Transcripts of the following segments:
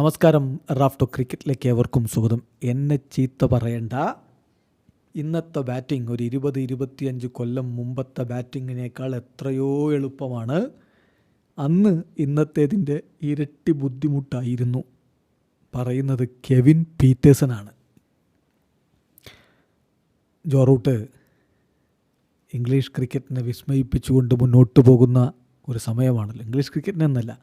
നമസ്കാരം റാഫ്റ്റോ ക്രിക്കറ്റിലേക്ക് ഏവർക്കും സ്വാഗതം. എന്നെ ചീത്ത പറയണ്ട. ഇന്നത്തെ ബാറ്റിംഗ് ഒരു ഇരുപത് ഇരുപത്തിയഞ്ച് കൊല്ലം മുമ്പത്തെ ബാറ്റിങ്ങിനേക്കാൾ എത്രയോ എളുപ്പമാണ്. അന്ന് ഇന്നത്തേതിന്റെ ഇരട്ടി ബുദ്ധിമുട്ടായിരുന്നു. പറയുന്നത് കെവിൻ പീറ്റേഴ്സനാണ്. ജോറൂട്ട് ഇംഗ്ലീഷ് ക്രിക്കറ്റിനെ വിസ്മയിപ്പിച്ചുകൊണ്ട് മുന്നോട്ട് പോകുന്ന ഒരു സമയമാണല്ലോ ഇംഗ്ലീഷ് ക്രിക്കറ്റിനെന്നല്ല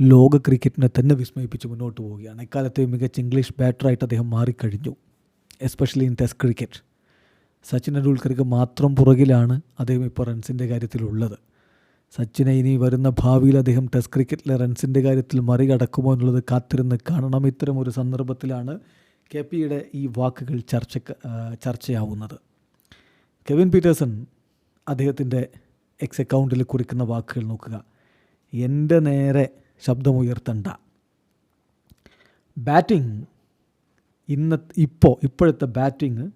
ലോക ക്രിക്കറ്റിനെ തന്നെ വിസ്മയിപ്പിച്ച് മുന്നോട്ട് പോവുകയാണ്. എക്കാലത്തെ മികച്ച ഇംഗ്ലീഷ് ബാറ്ററായിട്ട് അദ്ദേഹം മാറിക്കഴിഞ്ഞു especially in test cricket Sachin ടെണ്ടുൽക്കർക്ക് മാത്രം പുറകിലാണ് അദ്ദേഹം ഇപ്പോൾ റൺസിന്റെ കാര്യത്തിലുള്ളത്. സച്ചിനെ ഇനി വരുന്ന ഭാവിയിൽ അദ്ദേഹം ടെസ്റ്റ് ക്രിക്കറ്റിലെ റൺസിന്റെ കാര്യത്തിൽ മറികടക്കുമോ എന്നുള്ളത് കാത്തിരുന്ന് കാണണം. ഇത്തരം ഒരു സന്ദർഭത്തിലാണ് കെ പിയുടെ ഈ വാക്കുകൾ ചർച്ച ചർച്ചയാവുന്നത്. കെവിൻ പീറ്റേഴ്സൺ അദ്ദേഹത്തിന്റെ എക്സ് അക്കൗണ്ടിൽ കുറിക്കുന്ന വാക്കുകൾ നോക്കുക. എന്റെ നേരെ ശബ്ദമുയർത്തണ്ട. ബാറ്റിംഗ് ഇന്ന ഇപ്പോൾ ഇപ്പോഴത്തെ ബാറ്റിംഗ്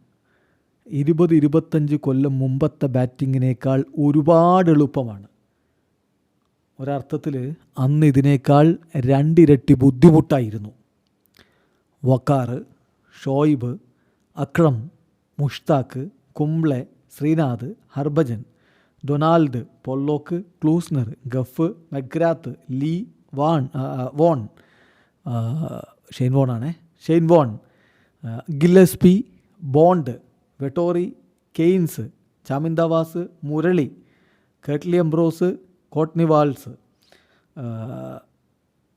ഇരുപത് ഇരുപത്തഞ്ച് കൊല്ലം മുമ്പത്തെ ബാറ്റിങ്ങിനേക്കാൾ ഒരുപാട് എളുപ്പമാണ്. ഒരർത്ഥത്തിൽ അന്ന് ഇതിനേക്കാൾ രണ്ടിരട്ടി ബുദ്ധിമുട്ടായിരുന്നു. Waqar Shoaib Akram Mushtaq Kumble Srinath Harbhajan Donald Pollock Klusener Gough McGrath Lee Warne Warne Shane Warne ആണേ. Shane Warne Gillespie Bond Vettori Cairns Chaminda Vaas Murali Curtly Ambrose Courtney Walsh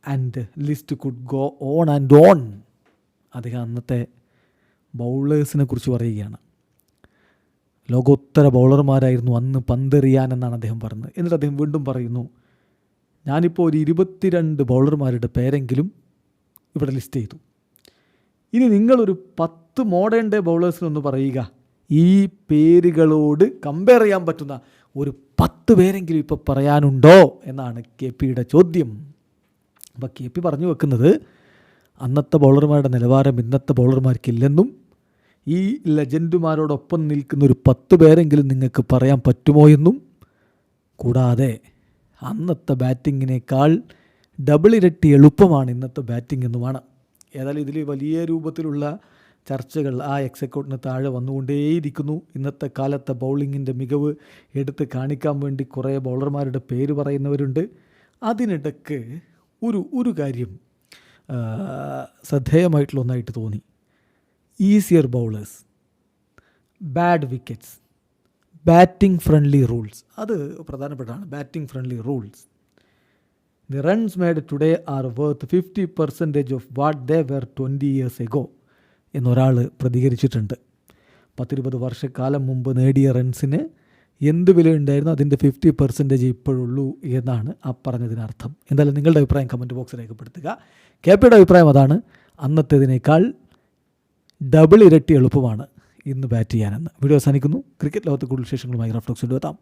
and list could go on and on അദ്ദേഹം അന്നത്തെ ബൗളേഴ്സിനെ കുറിച്ച് പറയുകയാണ്. ലോകോത്തര ബൗളർമാരായിരുന്നു അന്ന് പന്തെറിയാൻ എന്നാണ് അദ്ദേഹം പറഞ്ഞത്. എന്നിട്ട് അദ്ദേഹം വീണ്ടും പറയുന്നു ഞാനിപ്പോൾ ഒരു ഇരുപത്തിരണ്ട് ബൗളർമാരുടെ പേരെങ്കിലും ഇവിടെ ലിസ്റ്റ് ചെയ്തു. ഇനി നിങ്ങളൊരു പത്ത് മോഡേൺ ഡേ ബൗളേഴ്സിനൊന്ന് പറയുക. ഈ പേരുകളോട് കമ്പയർ ചെയ്യാൻ പറ്റുന്ന ഒരു പത്ത് പേരെങ്കിലും ഇപ്പോൾ പറയാനുണ്ടോ? എന്നാണ് കെ പിയുടെ ചോദ്യം. അപ്പോൾ കെ പി പറഞ്ഞു വെക്കുന്നത് അന്നത്തെ ബൗളർമാരുടെ നിലവാരം ഇന്നത്തെ ബൗളർമാർക്കില്ലെന്നും ഈ ലെജൻഡുമാരോടൊപ്പം നിൽക്കുന്ന ഒരു പത്ത് പേരെങ്കിലും നിങ്ങൾക്ക് പറയാൻ പറ്റുമോ എന്നും കൂടാതെ അന്നത്തെ ബാറ്റിങ്ങിനേക്കാൾ ഡബിൾ ഇരട്ടി എളുപ്പമാണ് ഇന്നത്തെ ബാറ്റിംഗ് എന്നുമാണ്. ഏതായാലും ഇതിൽ വലിയ രൂപത്തിലുള്ള ചർച്ചകൾ ആ എക്സക്കൗട്ടിന് താഴെ വന്നുകൊണ്ടേയിരിക്കുന്നു. ഇന്നത്തെ കാലത്തെ ബൗളിങ്ങിന്റെ മികവ് എടുത്ത് കാണിക്കാൻ വേണ്ടി കുറേ ബൗളർമാരുടെ പേര് പറയുന്നവരുണ്ട്. അതിനിടക്ക് ഒരു ഒരു കാര്യം ശ്രദ്ധേയമായിട്ടുള്ള ഒന്നായിട്ട് തോന്നി. Easier bowlers bad wickets batting friendly rules അത് പ്രധാനപ്പെട്ടതാണ്. Batting friendly rules the runs made today are worth fifty percentage of what they were twenty years ago എന്നൊരാൾ പ്രതികരിച്ചിട്ടുണ്ട്. പത്തിരുപത് വർഷക്കാലം മുമ്പ് നേടിയ റൺസിന് എന്ത് വില ഉണ്ടായിരുന്നു അതിന്റെ ഫിഫ്റ്റി പെർസെന്റേജ് ഇപ്പോഴുള്ളൂ എന്നാണ് ആ പറഞ്ഞതിനർത്ഥം. എന്തായാലും നിങ്ങളുടെ അഭിപ്രായം കമന്റ് ബോക്സിൽ രേഖപ്പെടുത്തുക. കെ പിയുടെ അഭിപ്രായം അതാണ്. അന്നത്തേതിനേക്കാൾ ഡബിൾ ഇരട്ടി എളുപ്പമാണ് ഇന്ന് ബാറ്റ് ചെയ്യാനെന്ന്. വീഡിയോ അവസാനിക്കുന്നു. ക്രിക്കറ്റ് ലോകത്ത് കൂടുതൽ വിശേഷങ്ങളുമായി റഫ്ലോക്സ് എത്താം.